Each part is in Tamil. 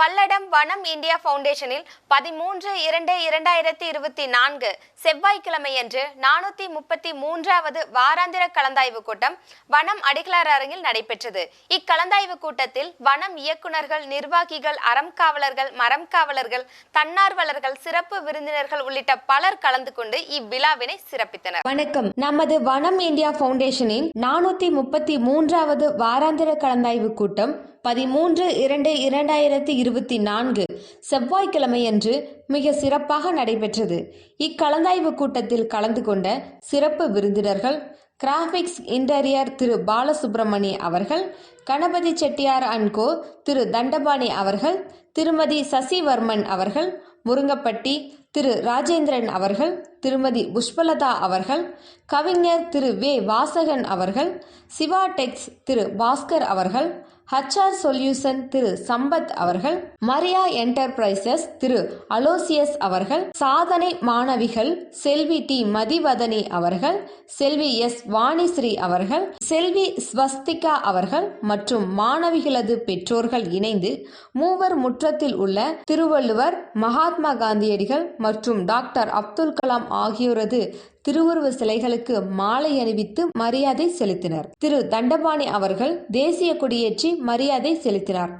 பல்லடம் வனம் இந்தியா ஃபவுண்டேஷனில் பதிமூன்று இரண்டு இரண்டாயிரத்தி இருபத்தி நான்கு செவ்வாய்க்கிழமையன்று நானூத்தி முப்பத்தி மூன்றாவது வாராந்திர கலந்தாய்வு கூட்டம் வனம் அடிகளார் அரங்கில் நடைபெற்றது. இக்கலந்தாய்வு கூட்டத்தில் வனம் இயக்குனர்கள் நிர்வாகிகள் அறம் காவலர்கள் மரம் காவலர்கள் தன்னார்வலர்கள் சிறப்பு விருந்தினர்கள் உள்ளிட்ட பலர் கலந்து கொண்டு இவ்விழாவினை சிறப்பித்தனர். வணக்கம். நமது வனம் இந்தியா பவுண்டேஷனின் நானூத்தி முப்பத்தி மூன்றாவது வாராந்திர கலந்தாய்வு கூட்டம் பதிமூன்று இரண்டு இரண்டாயிரத்தி இருபத்தி நான்கு செவ்வாய்க்கிழமையன்று மிக சிறப்பாக நடைபெற்றது. இக்கலந்தாய்வு கூட்டத்தில் கலந்து கொண்ட சிறப்பு விருந்தினர்கள் கிராஃபிக்ஸ் இன்டீரியர் திரு பாலசுப்ரமணி அவர்கள் கணபதி செட்டியார் அண்ட் கோ திரு தண்டபாணி அவர்கள் திருமதி சசிவர்மன் அவர்கள் முருங்கப்பட்டி திரு ராஜேந்திரன் அவர்கள் திருமதி புஷ்பலதா அவர்கள் கவிஞர் திரு வே வாசகன் அவர்கள் சிவா டெக்ஸ் திரு பாஸ்கர் அவர்கள் ஹச்ஆர் சொல்யூஷன் திரு சம்பத் அவர்கள் மரியா என்டர்பிரைசஸ் திரு அலோசியஸ் அவர்கள் சாதனை மாணவிகள் செல்வி டி. மதிவதனி அவர்கள் செல்வி எஸ். வாணிஸ்ரீ அவர்கள் செல்வி ஸ்வஸ்திகா அவர்கள் மற்றும் மாணவிகளது பெற்றோர்கள் இணைந்து மூவர் முற்றத்தில் உள்ள திருவள்ளுவர் மகாத்மா காந்தியடிகள் மற்றும் டாக்டர் அப்துல் கலாம் ஆகியோரது திருவுருவ சிலைகளுக்கு மாலை அணிவித்து மரியாதை செலுத்தினர். திரு. தண்டபாணி அவர்கள் தேசிய கொடியேற்றி மரியாதை செலுத்தினார்.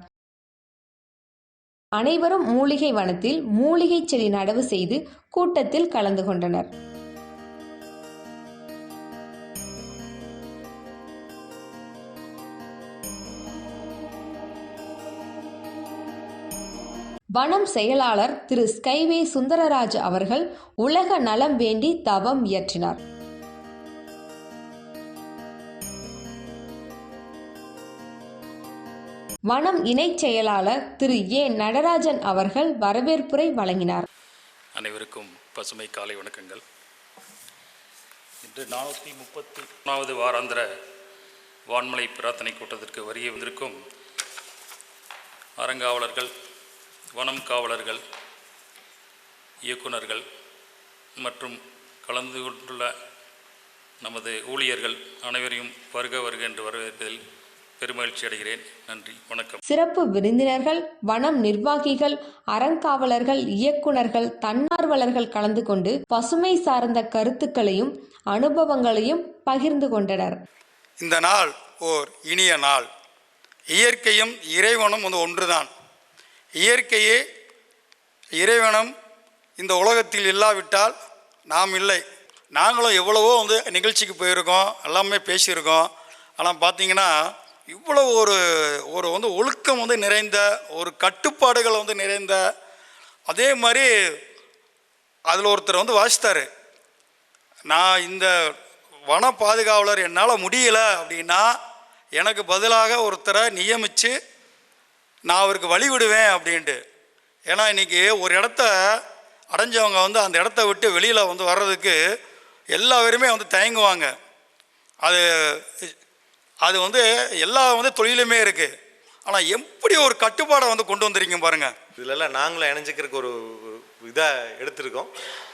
அனைவரும் மூலிகை வனத்தில் மூலிகை செடி நடவு செய்து கூட்டத்தில் கலந்து கொண்டனர். வனம் செயலாளர் திரு ஸ்கைவே சுந்தரராஜ் அவர்கள் உலக நலம் வேண்டி தவம் இயற்றினார். வனம் இணைச் செயலாளர் திரு ஏ நடராஜன் அவர்கள் வரவேற்புரை வழங்கினார். அனைவருக்கும் பசுமை காலை வணக்கங்கள். இன்று நானூற்றி முப்பத்தி மூணாவது வாராந்திர வான்மலை பிரார்த்தனை கூட்டத்திற்கு வருகை வந்திருக்கும் அறங்காவலர்கள் வனம் காவலர்கள் இயக்குனர்கள் மற்றும் கலந்து கொண்டுள்ள நமது ஊழியர்கள் அனைவரையும் வருக வருக என்று வரவேற்பதில் பெருமகிழ்ச்சி அடைகிறேன். நன்றி. வணக்கம். சிறப்பு விருந்தினர்கள் வனம் நிர்வாகிகள் அறங்காவலர்கள் இயக்குனர்கள் தன்னார்வலர்கள் கலந்து கொண்டு பசுமை சார்ந்த கருத்துக்களையும் அனுபவங்களையும் பகிர்ந்து கொண்டனர். இந்த நாள் ஓர் இனிய நாள். இயற்கையும் இறைவனும் ஒன்றுதான். இயற்கையே இறைவனும் இந்த உலகத்தில் இல்லாவிட்டால் நாம் இல்லை. நாங்களும் எவ்வளவோ வந்து நிகழ்ச்சிக்கு போயிருக்கோம் எல்லாமே பேசியிருக்கோம். ஆனால் பார்த்தீங்கன்னா இவ்வளோ ஒரு ஒரு வந்து ஒழுக்கம் வந்து நிறைந்த ஒரு கட்டுப்பாடுகள் வந்து நிறைந்த அதே மாதிரி அதில் ஒருத்தர் வந்து வாசித்தார். நான் இந்த வன பாதுகாவலர் என்னால் முடியலை அப்படின்னா எனக்கு பதிலாக ஒருத்தரை நியமித்து நான் அவருக்கு வழி விடுவேன் அப்படின்ட்டு. ஏன்னா இன்றைக்கி ஒரு இடத்த அடைஞ்சவங்க வந்து அந்த இடத்த விட்டு வெளியில் வந்து வர்றதுக்கு எல்லா பேருமே வந்து தயங்குவாங்க. அது அது வந்து எல்லா வந்து தொழிலுமே இருக்குது ஆனால் எப்படி ஒரு கட்டுப்பாடை வந்து கொண்டு வந்திருக்கீங்க பாருங்கள் இதிலெல்லாம் நாங்களும் இணைஞ்சிக்கிறதுக்கு ஒரு இதாக எடுத்திருக்கோம்.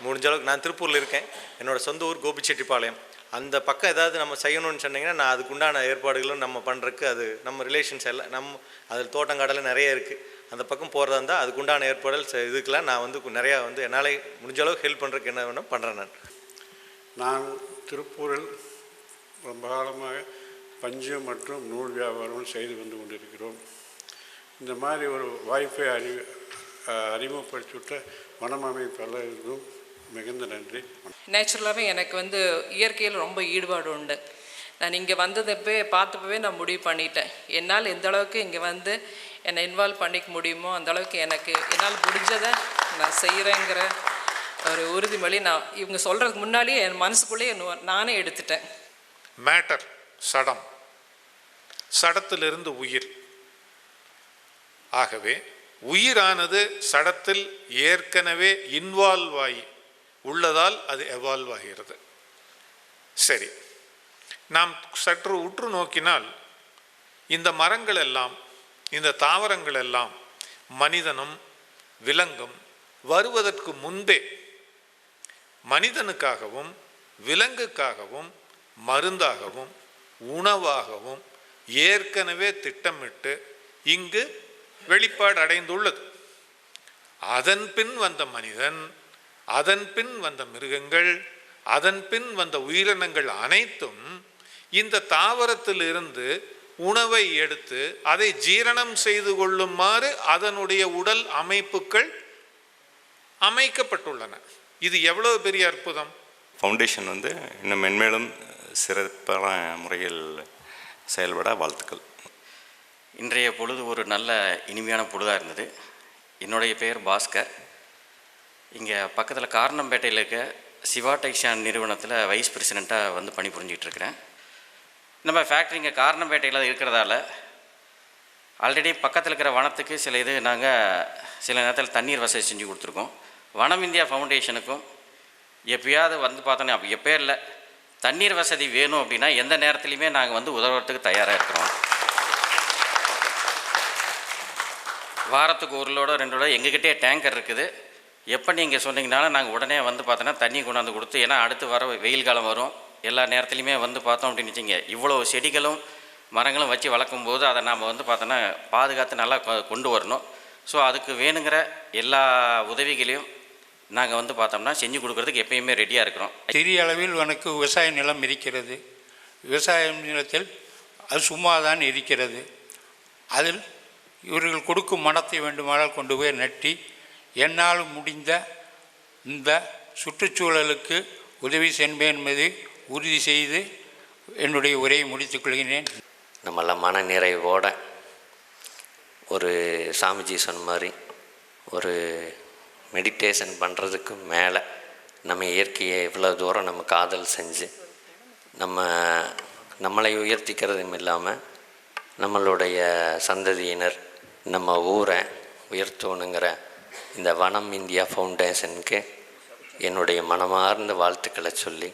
முடிஞ்ச அளவுக்கு நான் திருப்பூரில் இருக்கேன். என்னோடய சொந்த ஊர் கோபிச்செட்டிப்பாளையம். அந்த பக்கம் ஏதாவது நம்ம செய்யணும்னு சொன்னீங்கன்னா நான் அதுக்குண்டான ஏற்பாடுகளும் நம்ம பண்ணுறதுக்கு அது நம்ம ரிலேஷன்ஸ் எல்லாம் நம்ம அதில் தோட்டங்காடெல்லாம் நிறைய இருக்குது அந்த பக்கம் போகிறதா இருந்தால் அதுக்குண்டான ஏற்பாடுகள் செ- இதுக்கெல்லாம் நான் வந்து நிறையா வந்து என்னால் முடிஞ்ச அளவுக்கு ஹெல்ப் பண்ணுறதுக்கு என்ன வேணும் பண்ணுறேன் நான். நான் திருப்பூரில் ரொம்ப காலமாக பஞ்சம் மற்றும் நூல் வியாபாரம் செய்து வந்து கொண்டிருக்கிறோம். இந்த மாதிரி ஒரு வாய்ப்பை அறி அறிமுகப்படுத்திவிட்ட வனம் இருந்தும் மிகுந்த நன்றி. நேச்சுரலாகவே எனக்கு வந்து இயற்கையில் ரொம்ப ஈடுபாடு உண்டு. நான் இங்கே வந்ததப்பே பார்த்தப்பவே நான் முடிவு பண்ணிட்டேன். என்னால் எந்த அளவுக்கு இங்கே வந்து என்னை இன்வால்வ் பண்ணிக்க முடியுமோ அந்த அளவுக்கு எனக்கு என்னால் முடிஞ்சதை நான் செய்கிறேங்கிற ஒரு உறுதிமொழி நான் இவங்க சொல்கிறதுக்கு முன்னாடியே என் மனசுக்குள்ளேயே நானே எடுத்துட்டேன். மேட்டர் சடம். சடத்திலிருந்து உயிர். ஆகவே உயிரானது சடத்தில் ஏற்கனவே இன்வால்வ் ஆகி உள்ளதால் அது எவால்வ் ஆகிறது. சரி. நாம் சற்று உற்று நோக்கினால் இந்த மரங்கள் எல்லாம் இந்த தாவரங்கள் எல்லாம் மனிதனும் விலங்கும் வருவதற்கு முன்பே மனிதனுக்காகவும் விலங்குக்காகவும் மருந்தாகவும் உணவாகவும் ஏற்கனவே திட்டமிட்டு இங்கு வெளிப்பாடு அடைந்துள்ளது. அதன் பின் வந்த மனிதன் அதன் பின் வந்த மிருகங்கள் அதன் பின் வந்த உயிரினங்கள் அனைத்தும் இந்த தாவரத்திலிருந்து உணவை எடுத்து அதை ஜீரணம் செய்து கொள்ளுமாறு அதனுடைய உடல் அமைப்புகள் அமைக்கப்பட்டுள்ளன. இது எவ்வளவு பெரிய அற்புதம்? ஃபவுண்டேஷன் வந்து இன்னும் மென்மேலும் சிறப்பான முறையில் செயல்பட வாழ்த்துக்கள். இன்றைய பொழுது ஒரு நல்ல இனிமையான பொழுதாக இருந்தது. என்னுடைய பெயர் பாஸ்கர். இங்கே பக்கத்தில் காரணம்பேட்டையில் இருக்க சிவா டெக்ஷான் நிறுவனத்தில் வைஸ் பிரசிடெண்ட்டாக வந்து பணிபுரிஞ்சிட்டு இருக்கிறேன். நம்ம ஃபேக்ட்ரி இங்கே காரணம்பேட்டையில் இருக்கிறதால ஆல்ரெடி பக்கத்தில் இருக்கிற வனத்துக்கு சில இது நாங்கள் சில நேரத்தில் தண்ணீர் வசதி செஞ்சு கொடுத்துருக்கோம். வனம் இந்தியா ஃபவுண்டேஷனுக்கும் எப்பயாவது வந்து பார்த்தோன்னே அப்போ எப்போ இல்லை தண்ணீர் வசதி வேணும் அப்படின்னா எந்த நேரத்துலையுமே நாங்கள் வந்து உதவுறதுக்கு தயாராக இருக்கிறோம். வாரத்துக்கு ஒரு லோடோ ரெண்டு லோடோ எங்ககிட்டே டேங்கர் இருக்குது. எப்போ நீங்கள் சொன்னீங்கனாலும் நாங்கள் உடனே வந்து பார்த்தோன்னா தண்ணி கொண்டாந்து கொடுத்து ஏன்னா அடுத்து வர வெயில் காலம் வரும் எல்லா நேரத்துலையுமே வந்து பார்த்தோம் அப்படின்னு வச்சிங்க இவ்வளோ செடிகளும் மரங்களும் வச்சு வளர்க்கும் போது அதை நாம் வந்து பார்த்தோன்னா பாதுகாத்து நல்லா கொ- கொண்டு வரணும். ஸோ அதுக்கு வேணுங்கிற எல்லா உதவிகளையும் நாங்கள் வந்து பார்த்தோம்னா செஞ்சு கொடுக்குறதுக்கு எப்பயுமே ரெடியாக இருக்கிறோம். சிறிய அளவில் உனக்கு விவசாய நிலம் இருக்கிறது. விவசாய நிலத்தில் அது சும்மா தான் இருக்கிறது. அதில் இவர்கள் கொடுக்கும் மனத்தை வேண்டுமானால் கொண்டு போய் நட்டி என்னால் முடிந்த இந்த சுற்றுச்சூழலுக்கு உதவி செய்வேன் என்பதை உறுதி செய்து என்னுடைய உரையை முடித்துக் கொள்கிறேன். நம்மள மன நிறைவோட ஒரு சாமிஜி சொன்ன மாதிரி ஒரு மெடிடேஷன் பண்ணுறதுக்கு மேலே நம்ம இயற்கையை இவ்வளோ தூரம் நம்ம காதல் செஞ்சு நம்ம நம்மளை உயர்த்திக்கிறதும் இல்லாமல் நம்மளுடைய சந்ததியினர் நம்ம ஊரை உயர்த்தணுங்கிற இந்த வனம் இந்தியா ஃபவுண்டேஷனுக்கு என்னுடைய மனமார்ந்த வாழ்த்துக்களை சொல்லி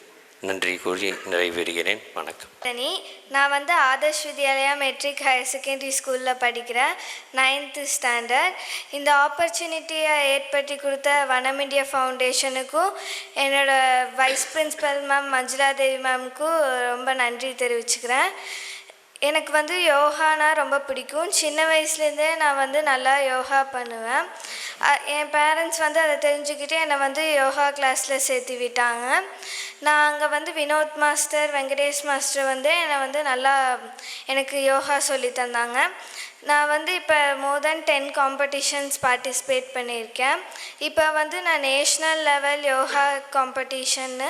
நன்றி கூறி நிறைவேறுகிறேன். வணக்கம். தனி நான் வந்து Adarsh Vidyalaya matric higher secondary ஸ்கூலில் படிக்கிறேன் நைன்த்து ஸ்டாண்டர்ட் இந்த ஆப்பர்ச்சுனிட்டியை ஏற்படுத்தி கொடுத்த வனம் இந்தியா ஃபவுண்டேஷனுக்கும் என்னோடய vice principal ma'am Manjula Devi மேம்க்கும் ரொம்ப நன்றி தெரிவிச்சுக்கிறேன். எனக்கு வந்து யோகானா ரொம்ப பிடிக்கும். சின்ன வயசுலேருந்தே நான் வந்து நல்லா யோகா பண்ணுவேன். என் பேரண்ட்ஸ் வந்து அதை தெரிஞ்சுக்கிட்டு என்னை வந்து யோகா கிளாஸில் சேர்த்து விட்டாங்க. நான் அங்கே வந்து வினோத் மாஸ்டர் வெங்கடேஷ் மாஸ்டர் வந்து என்னை வந்து நல்லா எனக்கு யோகா சொல்லி தந்தாங்க. நான் வந்து இப்போ more than ten competitions participate பண்ணியிருக்கேன். இப்போ வந்து நான் நேஷ்னல் லெவல் யோகா காம்படிஷன்னு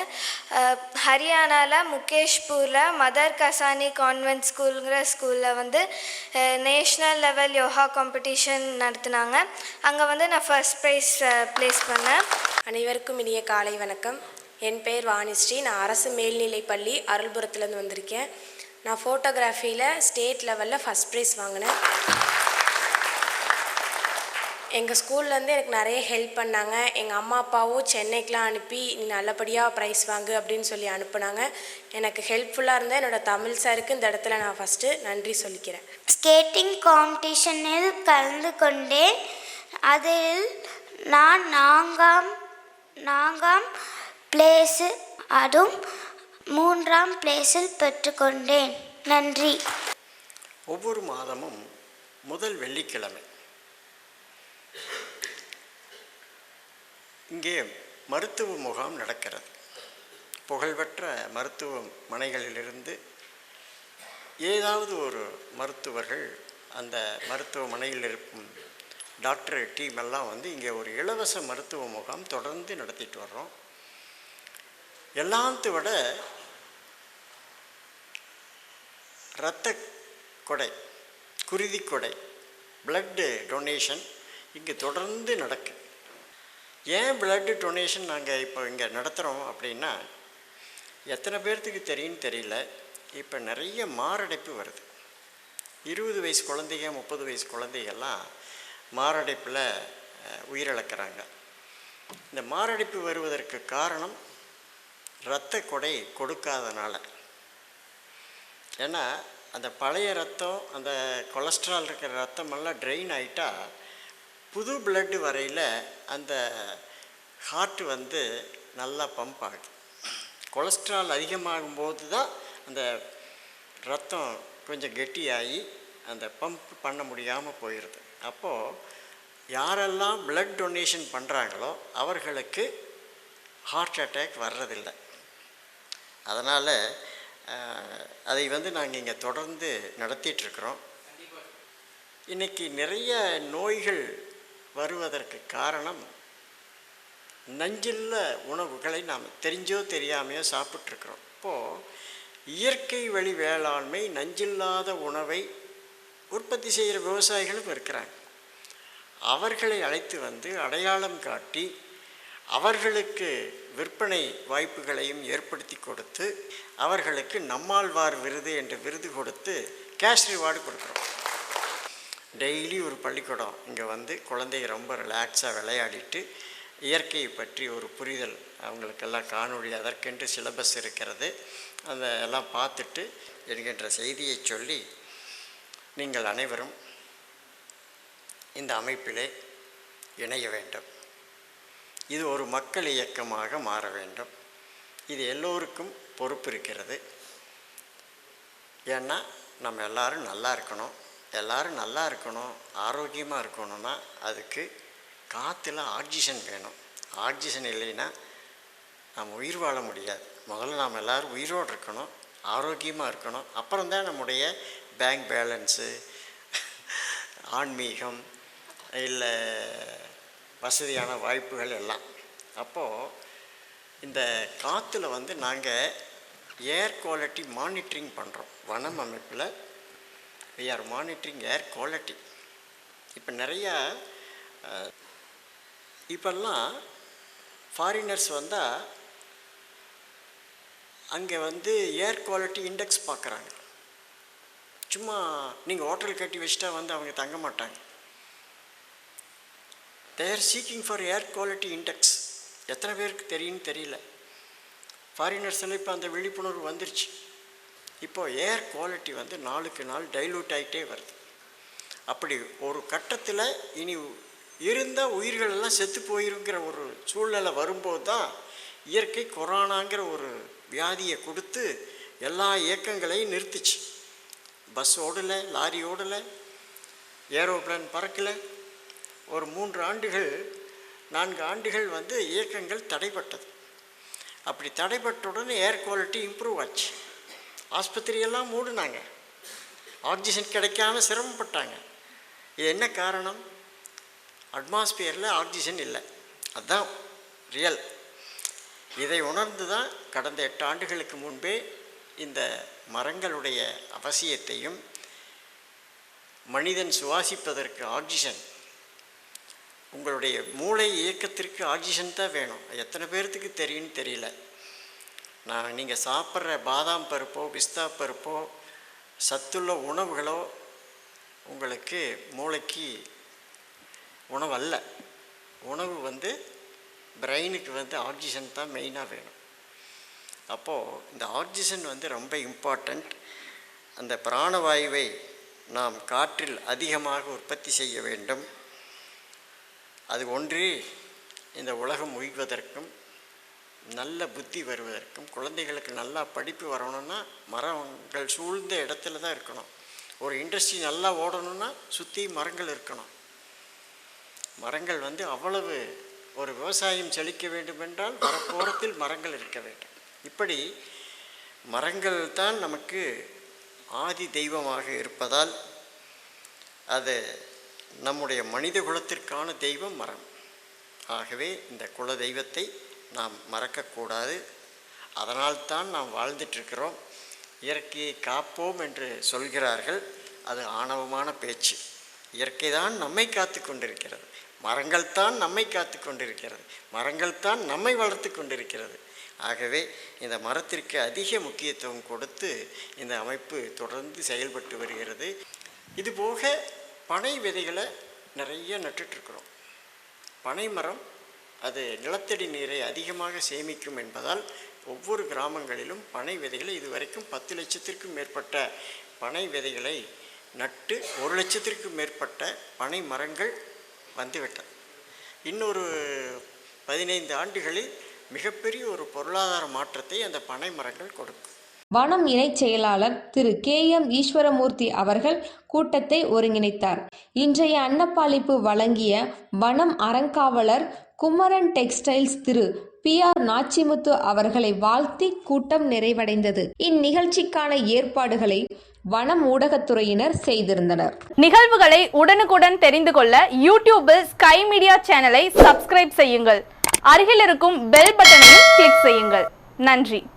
ஹரியானாவில் முகேஷ்பூரில் மதர் கசானி கான்வென்ட் ஸ்கூலுங்கிற ஸ்கூலில் வந்து நேஷ்னல் லெவல் யோகா காம்படிஷன் நடத்துனாங்க. அங்கே வந்து நான் ஃபர்ஸ்ட் ப்ரைஸ் ப்ளேஸ் பண்ணேன். அனைவருக்கும் இனிய காலை வணக்கம். என் பெயர் வாணிஸ்ரீ. நான் அரசு மேல்நிலைப்பள்ளி அருள்புரத்துலேருந்து வந்திருக்கேன். நான் ஃபோட்டோகிராஃபியில் ஸ்டேட் லெவலில் ஃபஸ்ட் ப்ரைஸ் வாங்கினேன். எங்கள் ஸ்கூல்லேருந்து எனக்கு நிறைய ஹெல்ப் பண்ணாங்க. எங்கள் அம்மா அப்பாவும் சென்னைக்கெலாம் அனுப்பி நீ நல்லபடியாக ப்ரைஸ் வாங்கு அப்படின்னு சொல்லி அனுப்புனாங்க. எனக்கு ஹெல்ப்ஃபுல்லாக இருந்தால் என்னோட தமிழ் சாருக்கு இந்த இடத்துல நான் ஃபஸ்ட்டு நன்றி சொல்லிக்கிறேன். ஸ்கேட்டிங் காம்படிஷனில் கலந்து கொண்டேன். அதில் நான் நான்காம் நான்காம் பிளேஸு அதுவும் மூன்றாம் பிளேஸில் பெற்றுக்கொண்டேன். நன்றி. ஒவ்வொரு மாதமும் முதல் வெள்ளிக்கிழமை. இங்கே மருத்துவ முகாம் நடக்கிறது. புகழ்பெற்ற மருத்துவமனைகளிலிருந்து ஏதாவது ஒரு மருத்துவர்கள் அந்த மருத்துவமனையில் இருக்கும் டாக்டர் டீம் எல்லாம் வந்து இங்கே ஒரு இலவச மருத்துவ முகாம் தொடர்ந்து நடத்திட்டு வர்றோம். எல்லாத்த விட இரத்த கொடை குருதி கொடை பிளட்டு டொனேஷன் இங்கே தொடர்ந்து நடக்கு. ஏன் பிளட்டு டொனேஷன் நாங்கள் இப்போ இங்கே நடத்துகிறோம் அப்படின்னா எத்தனை பேர்த்துக்கு தெரியும்னு தெரியல இப்போ நிறைய மாரடைப்பு வருது. இருபது வயசு குழந்தைங்க முப்பது வயசு குழந்தைகள்லாம் மாரடைப்பில் உயிரிழக்கிறாங்க. இந்த மாரடைப்பு வருவதற்கு காரணம் இரத்த கொடை கொடுக்காதனால. ஏன்னா அந்த பழைய ரத்தம் அந்த கொலஸ்ட்ரால் இருக்கிற ரத்தமெல்லாம் ட்ரெயின் ஆகிட்டா புது பிளட்டு வரையில் அந்த ஹார்ட் வந்து நல்லா பம்ப் ஆகுது. கொலஸ்ட்ரால் அதிகமாகும் போது தான் அந்த ரத்தம் கொஞ்சம் கெட்டியாகி அந்த பம்ப் பண்ண முடியாமல் போயிடுது. அப்போது யாரெல்லாம் பிளட் டொனேஷன் பண்ணுறாங்களோ அவர்களுக்கு ஹார்ட் அட்டாக் வர்றதில்லை. அதனால் அதை வந்து நாங்கள் இங்கே தொடர்ந்து நடத்திட்டுருக்குறோம். இன்றைக்கி நிறைய நோய்கள் வருவதற்கு காரணம் நஞ்சில்ல உணவுகளை நாம் தெரிஞ்சோ தெரியாமையோ சாப்பிட்ருக்குறோம் இப்போது இயற்கை வழி வேளாண்மை நஞ்சில்லாத உணவை உற்பத்தி செய்கிற விவசாயிகளும் இருக்கிறாங்க. அவர்களை அழைத்து வந்து அடையாளம் காட்டி அவர்களுக்கு விற்பனை வாய்ப்புகளையும் ஏற்படுத்தி கொடுத்து அவர்களுக்கு நம்மாழ்வார் விருது என்ற விருது கொடுத்து கேஷ் ரிவார்டு கொடுக்குறோம். டெய்லி ஒரு பள்ளிக்கூடம் இங்கே வந்து குழந்தைங்க ரொம்ப ரிலாக்ஸாக விளையாடிட்டு இயற்கையை பற்றி ஒரு புரிதல் அவங்களுக்கெல்லாம் காணொளி அதற்கென்று சிலபஸ் இருக்கிறது. அந்த எல்லாம் பார்த்துட்டு என்கின்ற செய்தியை சொல்லி நீங்கள் அனைவரும் இந்த அமைப்பிலே இணைய வேண்டும். இது ஒரு மக்கள் இயக்கமாக மாற வேண்டும். இது எல்லோருக்கும் பொறுப்பு இருக்கிறது. ஏன்னா நம்ம எல்லாரும் நல்லா இருக்கணும். எல்லோரும் நல்லா இருக்கணும் ஆரோக்கியமாக இருக்கணும்னா அதுக்கு காற்றுல ஆக்சிஜன் வேணும். ஆக்சிஜன் இல்லைன்னா நாம் உயிர் வாழ முடியாது. முதல்ல நாம் எல்லோரும் உயிரோடு இருக்கணும் ஆரோக்கியமாக இருக்கணும். அப்புறம் தான் நம்முடைய பேங்க் பேலன்ஸு ஆன்மீகம் இல்லை வசதியான வாய்ப்புகள் எல்லாம். அப்போது இந்த காற்றுல வந்து நாங்கள் ஏர் குவாலிட்டி மானிட்டரிங் பண்ணுறோம் வனம் அமைப்பில் we are monitoring air quality இப்போ நிறையா இப்பெல்லாம் ஃபாரினர்ஸ் வந்தால் அங்கே வந்து ஏர் குவாலிட்டி இண்டெக்ஸ் பார்க்குறாங்க சும்மா நீங்கள் ஹோட்டல் கட்டி வச்சுட்டா வந்து அவங்க தங்க மாட்டாங்க. They're seeking for air quality index எத்தனை பேருக்கு தெரியும்னு தெரியல. ஃபாரினர்ஸ் இப்போ அந்த விழிப்புணர்வு வந்துருச்சு. இப்போது ஏர் குவாலிட்டி வந்து நாளுக்கு நாள் டைலூட் ஆகிட்டே வருது. அப்படி ஒரு கட்டத்தில் இனி இருந்தால் உயிர்களெல்லாம் செத்து போயிருங்கிற ஒரு சூழ்நிலை வரும்போது தான் இயற்கை கொரோனாங்கிற ஒரு வியாதியை கொடுத்து எல்லா இயக்கங்களையும் நிறுத்துச்சு. பஸ் ஓடலை லாரி ஓடலை ஏரோப்ளேன் பறக்கலை ஒரு மூன்று ஆண்டுகள் நான்கு ஆண்டுகள் வந்து இயக்கங்கள் தடைப்பட்டது. அப்படி தடைப்பட்டவுடனே ஏர் குவாலிட்டி இம்ப்ரூவ் ஆச்சு. ஆஸ்பத்திரியெல்லாம் மூடினாங்க. ஆக்சிஜன் கிடைக்காம சிரமப்பட்டாங்க. இது என்ன காரணம்? அட்மாஸ்பியரில் ஆக்சிஜன் இல்லை. அதுதான் ரியல் இதை உணர்ந்து தான் கடந்த எட்டு ஆண்டுகளுக்கு முன்பே இந்த மரங்களுடைய அவசியத்தையும் மனிதன் சுவாசிப்பதற்கு ஆக்சிஜன் உங்களுடைய மூளை இயக்கத்திற்கு ஆக்சிஜன் தான் வேணும். எத்தனை பேர்த்துக்கு தெரியும்னு தெரியல. நான் நீங்கள் சாப்பிட்ற பாதாம் பருப்போ பிஸ்தா பருப்போ சத்துள்ள உணவுகளோ உங்களுக்கு மூளைக்கு உணவு அல்ல. உணவு வந்து பிரெயினுக்கு வந்து ஆக்சிஜன் தான் மெயினாக வேணும். அப்போது இந்த ஆக்சிஜன் வந்து ரொம்ப இம்பார்ட்டண்ட் அந்த பிராணவாயுவை நாம் காற்றில் அதிகமாக உற்பத்தி செய்ய வேண்டும். அது ஒன்றே இந்த உலகம் உய்வதற்கும் நல்ல புத்தி வருவதற்கும் குழந்தைகளுக்கு நல்லா படிப்பு வரணும்னா மரங்கள் சூழ்ந்த இடத்துல தான் இருக்கணும். ஒரு இண்டஸ்ட்ரி நல்லா ஓடணும்னா சுற்றி மரங்கள் இருக்கணும். மரங்கள் வந்து அவ்வளவு ஒரு விவசாயம் செழிக்க வேண்டுமென்றால் வரப்போரத்தில் மரங்கள் இருக்க வேண்டும். இப்படி மரங்கள் தான் நமக்கு ஆதி தெய்வமாக இருப்பதால் அது நம்முடைய மனித குலத்திற்கான தெய்வம் மரம். ஆகவே இந்த குல தெய்வத்தை நாம் மறக்கக்கூடாது அதனால்தான் நாம் வாழ்ந்துட்டுருக்கிறோம். இயற்கையை காப்போம் என்று சொல்கிறார்கள். அது ஆணவமான பேச்சு. இயற்கை தான் நம்மை காத்து கொண்டிருக்கிறது. மரங்கள் தான் நம்மை காத்து கொண்டிருக்கிறது. மரங்கள் தான் நம்மை வளர்த்து கொண்டிருக்கிறது. ஆகவே இந்த மரத்திற்கு அதிக முக்கியத்துவம் கொடுத்து இந்த அமைப்பு தொடர்ந்து செயல்பட்டு வருகிறது. இதுபோக பனை விதைகளை நிறைய நட்டுட்ருக்குறோம் பனை மரம் அது நிலத்தடி நீரை அதிகமாக சேமிக்கும் என்பதால் ஒவ்வொரு கிராமங்களிலும் பனை விதைகளை இதுவரைக்கும் பத்து லட்சத்திற்கும் மேற்பட்ட பனை விதைகளை நட்டு ஒரு லட்சத்திற்கும் மேற்பட்ட பனை மரங்கள் வந்துவிட்டது இன்னொரு பதினைந்து ஆண்டுகளில் மிகப்பெரிய ஒரு பொருளாதார மாற்றத்தை அந்த பனை மரங்கள் கொடுக்கும். வனம் இணைச் செயலாளர் திரு கே எம் ஈஸ்வரமூர்த்தி அவர்கள் கூட்டத்தை ஒருங்கிணைத்தார். இன்றைய அன்னப்பாளிப்பு வழங்கிய வனம் அறங்காவலர் குமரன் டெக்ஸ்டைல்ஸ் திரு பி ஆர் நாச்சிமுத்து அவர்களை வாழ்த்தி கூட்டம் நிறைவடைந்தது. இந்நிகழ்ச்சிக்கான ஏற்பாடுகளை வனம் ஊடகத்துறையினர் செய்திருந்தனர். நிகழ்வுகளை உடனுக்குடன் தெரிந்து கொள்ள யூடியூபில் ஸ்கை மீடியா சேனலை சப்ஸ்கிரைப் செய்யுங்கள். அருகில் இருக்கும் பெல் பட்டனையும் கிளிக் செய்யுங்கள். நன்றி.